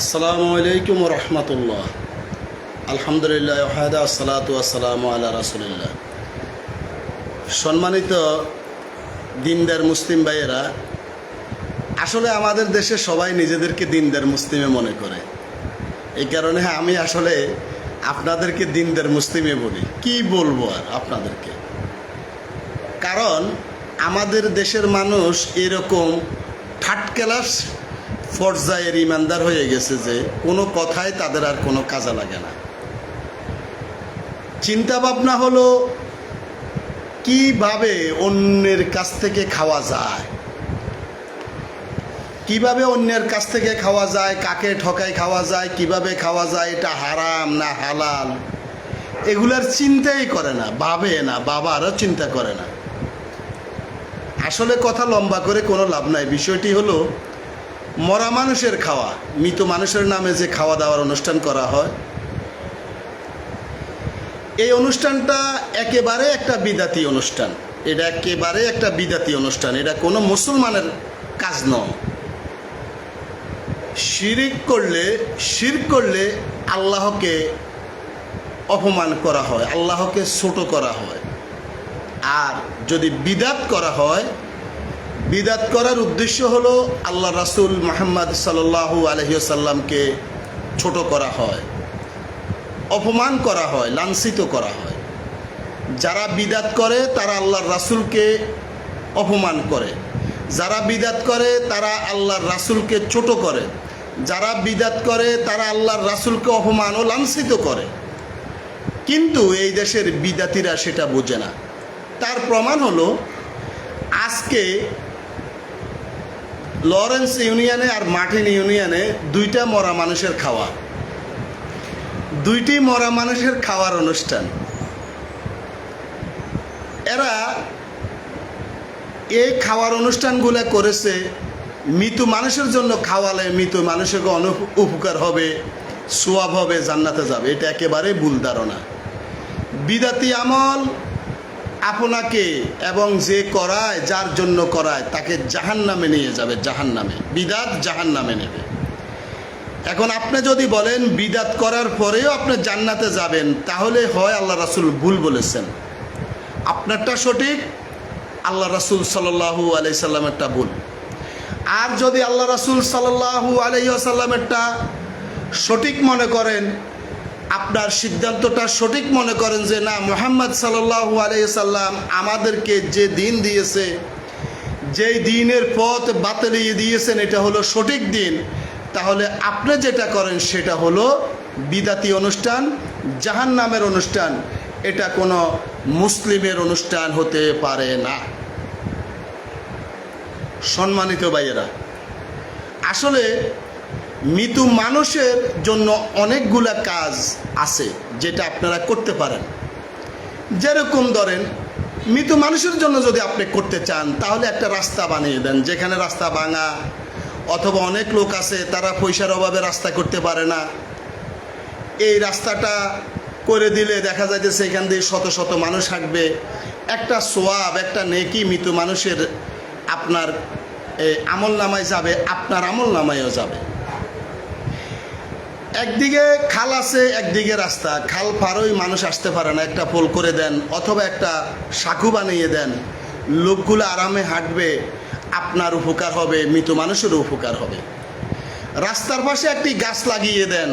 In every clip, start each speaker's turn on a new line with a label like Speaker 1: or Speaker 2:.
Speaker 1: আসসালামু আলাইকুম রহমতুল্লাহ। আলহামদুলিল্লাহ ওহাদা আসসালাম আল্লাহ রাসুলিল্লাহ। সম্মানিত দিনদার মুসলিম ভাইয়েরা, আসলে আমাদের দেশে সবাই নিজেদেরকে দিনদার মুসলিমে মনে করে। এই কারণে আমি আসলে আপনাদেরকে দিনদার মুসলিমে বলি। কি বলব আর আপনাদেরকে? কারণ আমাদের দেশের মানুষ এরকম থার্ড ক্লাস পর্যায়ের ইমানদার হয়ে গেছে যে কোনো কথাই তাদের আর কোনো কাজে লাগে না। চিন্তা ভাবনা হলো, কীভাবে অন্যের কাছ থেকে খাওয়া যায়? কীভাবে অন্যের কাছ থেকে খাওয়া যায়? কাকে ঠকায় খাওয়া যায়? কীভাবে খাওয়া যায়? এটা হারাম না হালাল? এগুলার চিন্তাই করে না, ভাবে না বাবারও চিন্তা করে না। আসলে কথা লম্বা করে কোনো লাভ নাই। বিষয়টি হলো মরা মানুষের খাওয়া। মৃত মানুষের নামে যে খাওয়া দাওয়ার অনুষ্ঠান করা হয়, এই অনুষ্ঠানটা একেবারে একটা বিদাতি অনুষ্ঠান। এটা একেবারে একটা বিদাতি অনুষ্ঠান। এটা কোনো মুসলমানের কাজ নয়। শিরিক করলে শির করলে আল্লাহকে অপমান করা হয়, আল্লাহকে ছোট করা হয়। আর যদি বিদাত করা হয় বিদাত করার উদ্দেশ্য হলো আল্লাহ রাসুল মোহাম্মদ সাল্লাহু আলহিসাল্লামকে ছোট করা হয়, অপমান করা হয়, লাঞ্ছিত করা হয়। যারা বিদাত করে, তারা আল্লাহর রাসুলকে অপমান করে। যারা বিদাত করে, তারা আল্লাহর রাসুলকে ছোট করে। যারা বিদাত করে, তারা আল্লাহর রাসুলকে অপমান ও লাঞ্ছিত করে। কিন্তু এই দেশের বিদাতিরা সেটা বোঝে না। তার প্রমাণ হলো, আজকে লরেন্স ইউনিয়নে আর মার্টিন ইউনিয়নে দুইটা মরা মানুষের খাওয়া। দুইটি মরা মানুষের খাওয়ার অনুষ্ঠান। এরা এই খাওয়ার অনুষ্ঠানগুলো করেছে, মৃত মানুষের জন্য খাওয়ালে মৃত মানুষের অনু উপকার হবে, সোয়াব হবে, জান্নাতে যাবে। এটা একেবারে ভুল ধারণা। বিদাতি আমল আপনাকে এবং যে করায়, যার জন্য করায়, তাকে জাহান নামে নিয়ে যাবে জাহান নামে বিদাত জাহান নামে নেবে। এখন আপনি যদি বলেন বিদাত করার পরেও আপনি জান্নাতে যাবেন, তাহলে হয় আল্লাহ রাসুল ভুল বলেছেন। আপনারটা সঠিক, আল্লাহ রাসুল সাল্লাহু আলাই সাল্লামেরটা ভুল। আর যদি আল্লাহ রাসুল সাল্লাহু আলাইসাল্লামেরটা সঠিক মনে করেন আপনার সিদ্ধান্তটা সঠিক মনে করেন যে না, মোহাম্মদ সাল্লাহু আলাইসাল্লাম আমাদেরকে যে দিন দিয়েছে, যেই দিনের পথ বাতিলিয়ে দিয়েছেন, এটা হলো সঠিক দিন। তাহলে আপনি যেটা করেন সেটা হলো বিদাতি অনুষ্ঠান জাহান নামের অনুষ্ঠান। এটা কোনো মুসলিমের অনুষ্ঠান হতে পারে না। সম্মানিত ভাইয়েরা, আসলে মৃত মানুষের জন্য অনেকগুলা কাজ আছে যেটা আপনারা করতে পারেন। যেরকম ধরেন, মৃত মানুষের জন্য যদি আপনি করতে চান, তাহলে একটা রাস্তা বানিয়ে দেন, যেখানে রাস্তা ভাঙা, অথবা অনেক লোক আছে, তারা পয়সার অভাবে রাস্তা করতে পারে না। এই রাস্তাটা করে দিলে দেখা যায় যে সেখান দিয়ে শত শত মানুষ হাঁটবে। একটা সোয়াব, একটা নেকি মৃত মানুষের আপনার আমল নামায় যাবে, আপনার আমল নামায়ও যাবে। একদিকে খাল আছে, একদিকে রাস্তা। খাল পারই মানুষ আসতে পারে না, একটা পোল করে দেন অথবা একটা সাঁকু বানিয়ে দেন। লোকগুলো আরামে হাঁটবে, আপনার উপকার হবে, মৃত মানুষেরও উপকার হবে। রাস্তার পাশে একটি গাছ লাগিয়ে দেন।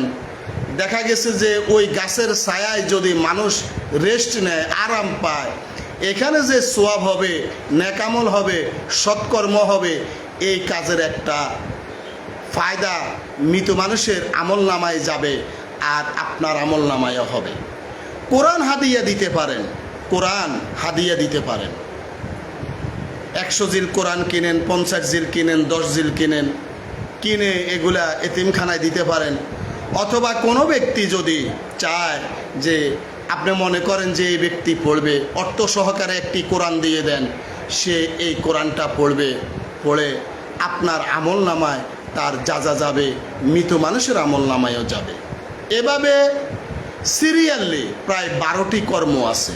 Speaker 1: দেখা গেছে যে ওই গাছের ছায়ায় যদি মানুষ রেস্ট নেয়, আরাম পায়, এখানে যে সোয়াব হবে, ন্যাকামল হবে, সৎকর্ম হবে, এই কাজের একটা ফায়দা মৃত মানুষের আমল নামায় যাবে আর আপনার আমল নামায়ও হবে। কোরআন হাদিয়া দিতে পারেন, কোরআন হাদিয়া দিতে পারেন। একশো জিল কোরআন কিনেন, পঞ্চাশ জিল কিনেন, দশ জিল কিনেন, কিনে এগুলা এতিমখানায় দিতে পারেন। অথবা কোনো ব্যক্তি যদি চায় যে আপনি মনে করেন যে এই ব্যক্তি পড়বে, অর্থ সহকারে একটি কোরআন দিয়ে দেন, সে এই কোরআনটা পড়বে, পড়ে আপনার আমল নামায় তার যা যা যাবে, মৃত মানুষের আমল নামায়ও যাবে। এভাবে সিরিয়ালি প্রায় বারোটি কর্ম আছে,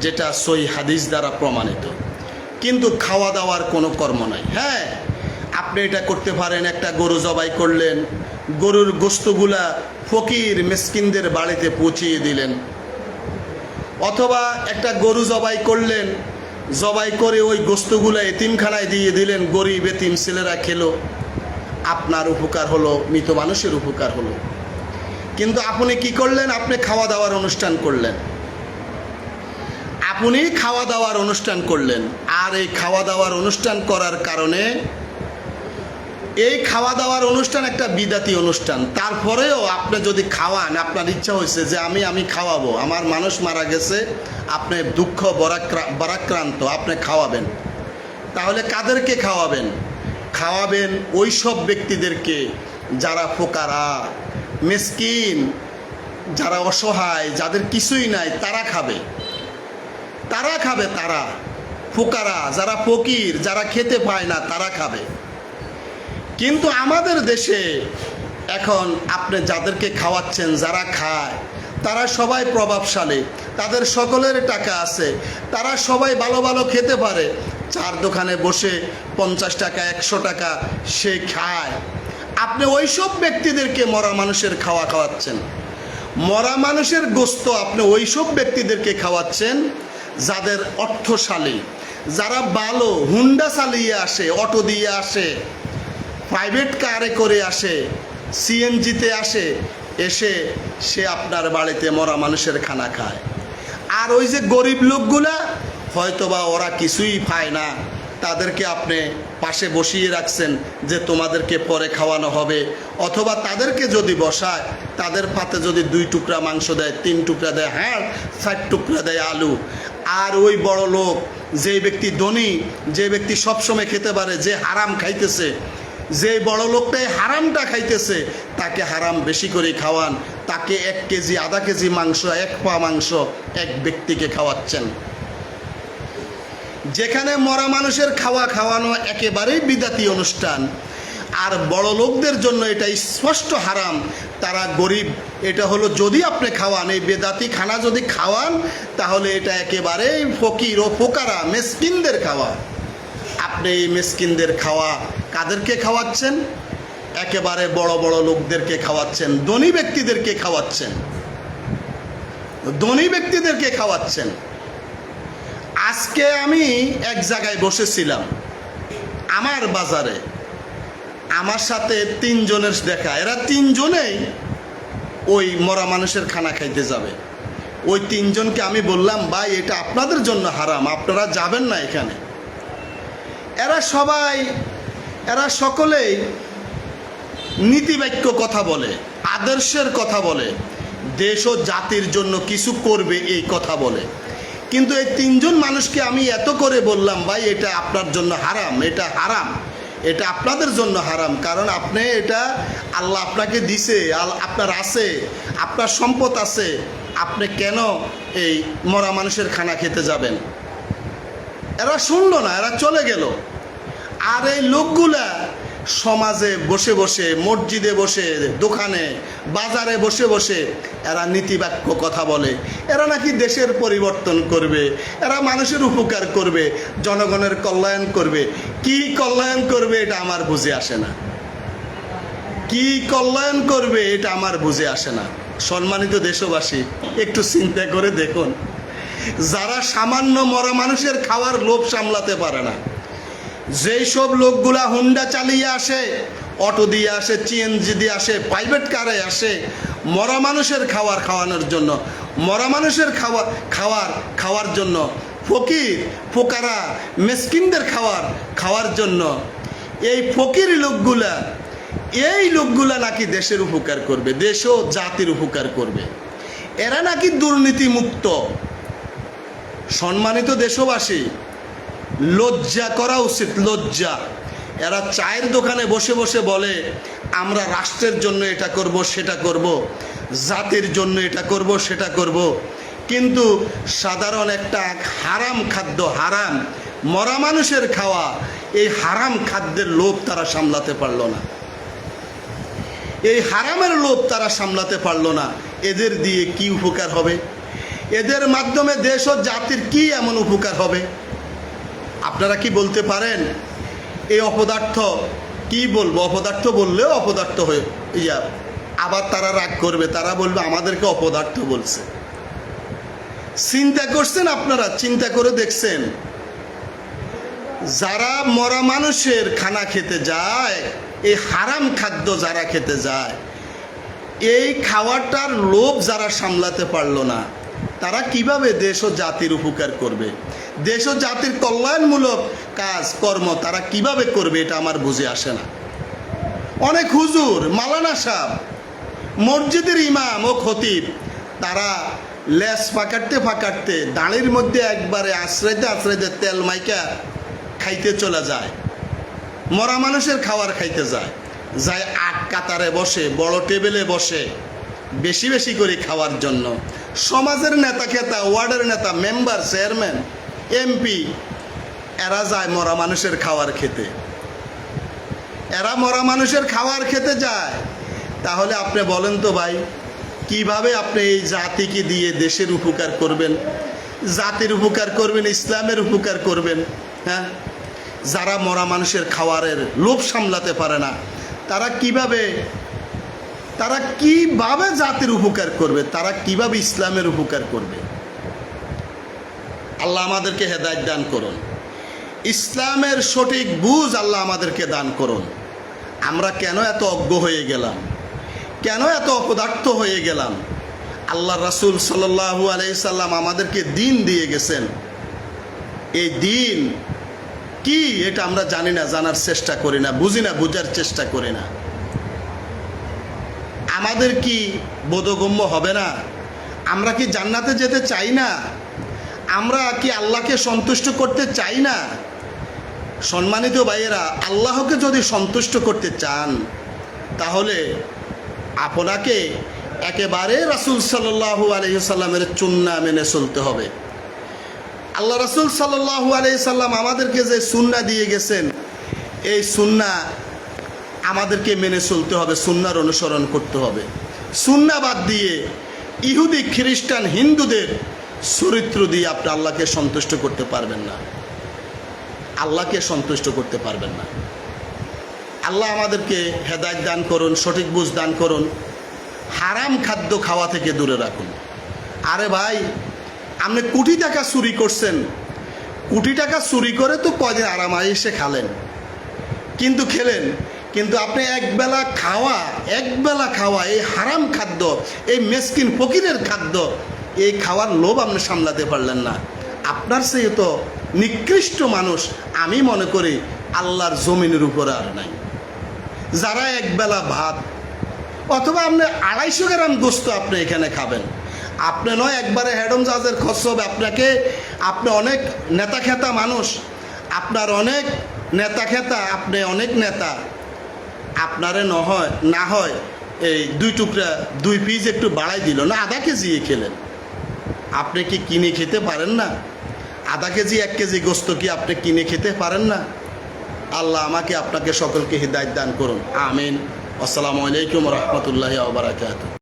Speaker 1: যেটা সই হাদিস দ্বারা প্রমাণিত। কিন্তু খাওয়া দাওয়ার কোনো কর্ম নাই। হ্যাঁ আপনি এটা করতে পারেন, একটা গরু জবাই করলেন, গরুর গোস্তগুলা ফকির মেসকিনদের বাড়িতে পৌঁছিয়ে দিলেন। অথবা একটা গরু জবাই করলেন, জবাই করে ওই গোস্তগুলো এতিমখানায় দিয়ে দিলেন, গরিব এতিম ছেলেরা খেলো। আপনার উপকার হলো, মৃত মানুষের উপকার হলো। কিন্তু আপনি কি করলেন? আপনি খাওয়া দাওয়ার অনুষ্ঠান করলেন। আপনি খাওয়া দাওয়ার অনুষ্ঠান করলেন। আর এই খাওয়া দাওয়ার অনুষ্ঠান করার কারণে এই খাওয়া দাওয়ার অনুষ্ঠান একটা বিদাতি অনুষ্ঠান। তারপরেও আপনি যদি খাওয়ান, আপনার ইচ্ছা হয়েছে যে আমি আমি খাওয়াবো। আমার মানুষ মারা গেছে, আপনি দুঃখ বরাক্রা- বরাক্রান্ত, আপনি খাওয়াবেন। তাহলে কাদেরকে খাওয়াবেন? খাওয়াবেন ওই সব ব্যক্তিদেরকে যারা ফোকারা, মেসকিন, যারা অসহায়, যাদের কিছুই নাই, তারা খাবে। তারা খাবে তারা। ফোকারা, যারা ফকির, যারা খেতে পায় না, তারা খাবে। কিন্তু আমাদের দেশে এখন আপনি যাদেরকে খাওয়াচ্ছেন, যারা খায়, তারা সবাই প্রভাবশালী। তাদের সকলের টাকা আছে। তারা সবাই ভালো ভালো খেতে পারে। চার দোকানে বসে পঞ্চাশ টাকা, একশো টাকা সে খায়। আপনি ওইসব ব্যক্তিদেরকে মরা মানুষের খাওয়া খাওয়াচ্ছেন। মরা মানুষের গোস্ত আপনি ওইসব ব্যক্তিদেরকে খাওয়াচ্ছেন যাদের অর্থশালী। যারা ভালো হুন্ডা চালিয়ে আসে, অটো দিয়ে আসে প্রাইভেট কারে করে আসে সিএনজিতে আসে, এসে সে আপনার বাড়িতে মরা মানুষের খানা খায়। আর ওই যে গরিব লোকগুলা হয়তোবা ওরা কিছুই পায় না। তাদেরকে আপনি পাশে বসিয়ে রাখছেন যে তোমাদেরকে পরে খাওয়ানো হবে। অথবা তাদেরকে যদি বসায়, তাদের পাতে যদি দুই টুকরা মাংস দেয়, তিন টুকরা দেয় হাড় ষাট টুকরা দেয় আলু। আর ওই বড় লোক, যে ব্যক্তি ধনী, যে ব্যক্তি সবসময় খেতে পারে, যে হারাম খাইতেছে, যে বড় লোকটাই হারামটা খাইতেছে, তাকে হারাম বেশি করে খাওয়ান। তাকে এক কেজি, আধা কেজি মাংস, এক পা মাংস এক ব্যক্তিকে খাওয়াচ্ছেন। যেখানে মরা মানুষের খাওয়া খাওয়ানো একেবারেই বিদাতি অনুষ্ঠান। আর বড় লোকদের জন্য এটা স্পষ্ট হারাম। তারা গরিব, এটা হলো যদি আপনি খাওয়ান। এই বেদাতি খানা যদি খাওয়ান, তাহলে এটা একেবারেই ফকির ও ফোকারা, মেসকিনদের খাওয়া। আপনি এই মেসকিনদের খাওয়া কাদেরকে খাওয়াচ্ছেন? একেবারে বড় বড় লোকদেরকে খাওয়াচ্ছেন, ধনী ব্যক্তিদেরকে খাওয়াচ্ছেন। ধনী ব্যক্তিদেরকে খাওয়াচ্ছেন। আজকে আমি এক জায়গায় বসেছিলাম, আমার বাজারে। আমার সাথে তিনজনের দেখা। এরা তিনজনেই ওই মরা মানুষের খানা খাইতে যাবে। ওই তিনজনকে আমি বললাম, ভাই, এটা আপনাদের জন্য হারাম। আপনারা যাবেন না এখানে। এরা সবাই, এরা সকলেই নীতিবাক্য কথা বলে, আদর্শের কথা বলে, দেশ ও জাতির জন্য কিছু করবে এই কথা বলে। কিন্তু এই তিনজন মানুষকে আমি এত করে বললাম, ভাই, এটা আপনার জন্য হারাম, এটা হারাম, এটা আপনাদের জন্য হারাম, কারণ আপনি এটা আল্লাহ আপনাকে দিছে আপনার আছে, আপনার সম্পদ আছে, আপনি কেন এই মরা মানুষের খানা খেতে যাবেন? এরা শুনলো না, এরা চলে গেল। আর এই লোকগুলা সমাজে বসে বসে, মসজিদে বসে, দোকানে, বাজারে বসে বসে এরা নীতিবাক্য কথা বলে। এরা নাকি দেশের পরিবর্তন করবে, এরা মানুষের উপকার করবে, জনগণের কল্যাণ করবে। কি কল্যাণ করবে এটা আমার বুঝে আসে না। কি কল্যাণ করবে এটা আমার বুঝে আসে না। সম্মানিত দেশবাসী, একটু চিন্তা করে দেখুন। যারা সামান্য মরা মানুষের খাওয়ার লোভ সামলাতে পারে না যেই সব লোকগুলা হুন্ডা চালিয়ে আসে, অটো দিয়ে আসে সিএনজি দিয়ে আসে প্রাইভেট কারে আসে, মরা মানুষের খাবার খাওয়ানোর জন্য, মরা মানুষের খাওয়া, খাওয়ার খাওয়ার জন্য, ফকির, ফোকারা, মেসকিনদের খাওয়ার খাওয়ার জন্য, এই ফকির লোকগুলা, এই লোকগুলা নাকি দেশের উপকার করবে, দেশ ও জাতির উপকার করবে। এরা নাকি দুর্নীতিমুক্ত, সম্মানিত দেশবাসী লজ্জা করা উচিত, লজ্জা। এরা চায়ের দোকানে বসে বসে বলে, আমরা রাষ্ট্রের জন্য এটা করব, সেটা করব, জাতির জন্য এটা করব, সেটা করব। কিন্তু সাধারণ একটা হারাম খাদ্য, হারাম, মরা মানুষের খাওয়া, এই হারাম খাদ্যের লোভ তারা সামলাতে পারল না। এই হারামের লোভ তারা সামলাতে পারল না। এদের দিয়ে কি উপকার হবে? এদের মাধ্যমে দেশ ও জাতির কি এমন উপকার হবে? আপনারা কি বলতে পারেন? এই অপদার্থ কি বলব? অপদার্থ বললেও অপদার্থ হয়ে ইয়া, আবার তারা রাগ করবে, তারা বলবে আমাদেরকে অপদার্থ বলছে। চিন্তা করছেন আপনারা? চিন্তা করে দেখছেন। যারা মরা মানুষের খানা খেতে যায়, এই হারাম খাদ্য যারা খেতে যায়, এই খাওয়াটার লোভ যারা সামলাতে পারল না, তারা কীভাবে দেশ ও জাতির উপকার করবে? দেশ ও জাতির কল্যাণমূলক কাজ, কর্ম তারা কীভাবে করবে এটা আমার বুঝে আসে না। অনেক হুজুর মালানা সাহ মসজিদের ইমাম ও খতিব, তারা লেস ফাঁকাটতে ফাঁকাটতে দাঁড়ির মধ্যে একবারে আশ্রয়তে আশ্রয়তে তেল মাইকা খাইতে চলে যায়। মরা মানুষের খাবার খাইতে যায়। যায় আট কাতারে বসে, বড় টেবিলে বসে, বেশি বেশি করে খাওয়ার জন্য। সমাজের নেতা খেতা, ওয়ার্ডের নেতা, মেম্বার, চেয়ারম্যান এমপি, এরা যায় মরা মানুষের খাবার খেতে। এরা মরা মানুষের খাবার খেতে যায়। তাহলে আপনি বলেন তো ভাই, কীভাবে আপনি এই জাতিকে দিয়ে দেশের উপকার করবেন? জাতির উপকার করবেন, ইসলামের উপকার করবেন হ্যাঁ? যারা মরা মানুষের খাবারের লোভ সামলাতে পারে না, তারা কীভাবে তারা কীভাবে জাতির উপকার করবে? তারা কীভাবে ইসলামের উপকার করবে? আল্লাহ আমাদেরকে হেদায়ত দান করুন। ইসলামের সঠিক বুঝ আল্লাহ আমাদেরকে দান করুন। আমরা কেন এত অজ্ঞ হয়ে গেলাম? কেন এত অপদার্থ হয়ে গেলাম? আল্লাহ রাসুল সাল্লাহু আলাইসাল্লাম আমাদেরকে দিন দিয়ে গেছেন। এই দিন কি এটা আমরা জানি না, জানার চেষ্টা করি না, বুঝি না, বুঝার চেষ্টা করি না। আমাদের কি বোধগম্য হবে না? আমরা কি জান্নাতে যেতে চাই না? আমরা কি আল্লাহকে সন্তুষ্ট করতে চাই না? সম্মানিত ভাইয়েরা, আল্লাহকে যদি সন্তুষ্ট করতে চান, তাহলে আপনাকে একেবারে রাসুল সাল্লাহু আলহিসাল্লামের চুন্না মেনে চলতে হবে। আল্লাহ রাসুল সাল্লাহু আলহিসাল্লাম আমাদেরকে যে সুন্না দিয়ে গেছেন, এই সুন্না আমাদেরকে মেনে চলতে হবে, সুন্নার অনুসরণ করতে হবে। সুন্না বাদ দিয়ে ইহুদি, খ্রিস্টান, হিন্দুদের চরিত্র দিয়ে আপনি আল্লাহকে সন্তুষ্ট করতে পারবেন না। আল্লাহকে সন্তুষ্ট করতে পারবেন না। আল্লাহ আমাদেরকে হেদায়ত দান করুন, সঠিক বুঝ দান করুন, হারাম খাদ্য খাওয়া থেকে দূরে রাখুন। আরে ভাই, আপনি কোটি টাকা চুরি করছেন। কোটি টাকা চুরি করে তো কদিন আরাম এসে খালেন। কিন্তু খেলেন, কিন্তু আপনি একবেলা খাওয়া একবেলা খাওয়া এই হারাম খাদ্য, এই মেসকিন ফকিরের খাদ্য এই খাওয়ার লোভ আপনি সামলাতে পারলেন না। আপনার সেই তো নিকৃষ্ট মানুষ, আমি মনে করি আল্লাহর জমিনের উপরে আর নাই। যারা একবেলা ভাত অথবা আপনি আড়াইশো গ্রাম গোস্ত আপনি এখানে খাবেন। আপনি নয়, একবারে হ্যাডম জাহাজের খরচ হবে আপনাকে আপনি অনেক নেতা খেতা মানুষ, আপনার অনেক নেতা খেতা আপনি অনেক নেতা। আপনারে ন হয়, না হয় এই দুই টুকরা দুই পিস একটু বাড়াই দিল, না আধা কেজি খেলেন। আপনি কি কিনে খেতে পারেন না? আধা কেজি, এক কেজি গোস্ত কি আপনি কিনে খেতে পারেন না? আল্লাহ আমাকে আপনাকে সকলকে হৃদায়ত দান করুন। আমিন। আসসালামু আলাইকুম রহমতুল্লাহ আবরাকাত